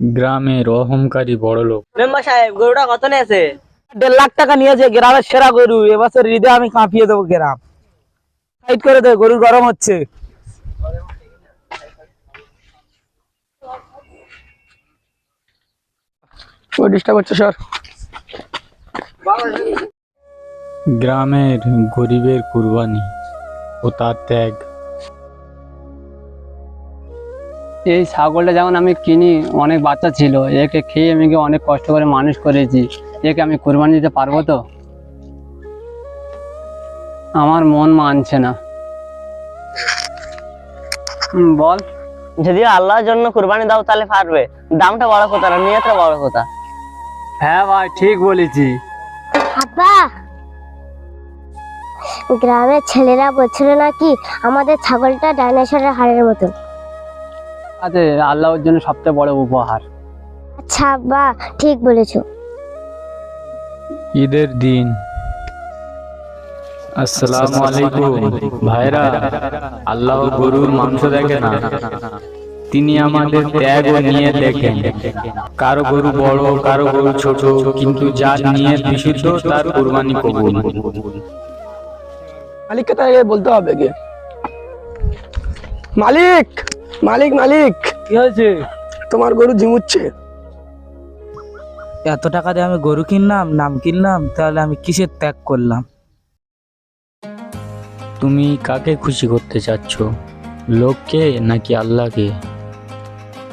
গ্রামের অহংকারী বড়লোক। মেম্বার সাহেব গরুটা কত নিয়েছে? দেড় লাখ টাকা নিয়েছে গ্রামের সেরা গরু। এবছর ঈদে আমি কাঁপিয়ে দেবো গ্রাম। সাইড করে দে গরু গরম হচ্ছে। ডিস্টার্ব হচ্ছে স্যার গ্রামের গরিবের কুরবানি ও তার ত্যাগ এই ছাগলটা যেমন আমি কিনি অনেক বাচ্চা ছিল একে খেয়ে আমি কি অনেক কষ্ট করে মানুষ করেছি। একে আমি কোরবানি দিতে পারব তো? আমার মন মানছে না। বল। যদি আল্লাহর জন্য কোরবানি দাও তাহলে পারবে। দামটা বড় কথা না নিয়তটা বড় কথা। হ্যাঁ ভাই ঠিক বলেছি। আব্বা! গ্রামের ছেলেরা বলছিল নাকি আমাদের ছাগলটা ডাইনোসরের হাড়ের মতন আচ্ছা আল্লাহর জন্য সবচেয়ে বড় উপহার। আচ্ছা আব্বা ঠিক বলেছ। ঈদের দিন। আসসালামু আলাইকুম। ভাইরা আল্লাহ গরুর মাংস দেখে না। তিনি আমাদের ত্যাগ ও নিয়ে দেখেন। কারও গরু বড় কারও গরু ছোট কিন্তু যার নিয়ে বিশুদ্ধ তার কুরবানি কবুল। মালিককে তাই বলতে হবে গে। মালিক! মালিক মালিক। কি হয়েছে? তোমার গরু ঝিমুচ্ছে। এত টাকা দিয়ে আমি গরু কিনলাম নাম কিনলাম তাহলে আমি কিসের ত্যাগ করলাম? তুমি কাকে খুশি করতে চাচ্ছ? লোককে নাকি আল্লাহকে?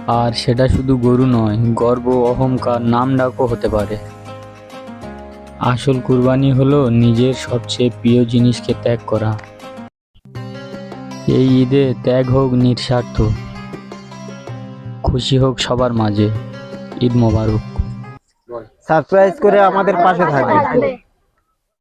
আর সেটা শুধু গরু নয় গর্ব অহংকার নাম ডাকও হতে পারে। আসল কুরবানি হলো নিজের সবচেয়ে প্রিয় জিনিসকে ত্যাগ করা। এই ঈদে ত্যাগ হোক নিঃস্বার্থ, খুশি হোক সবার মাঝে। ঈদ মোবারক। সারপ্রাইজ করে আমাদের পাশে থাকবে।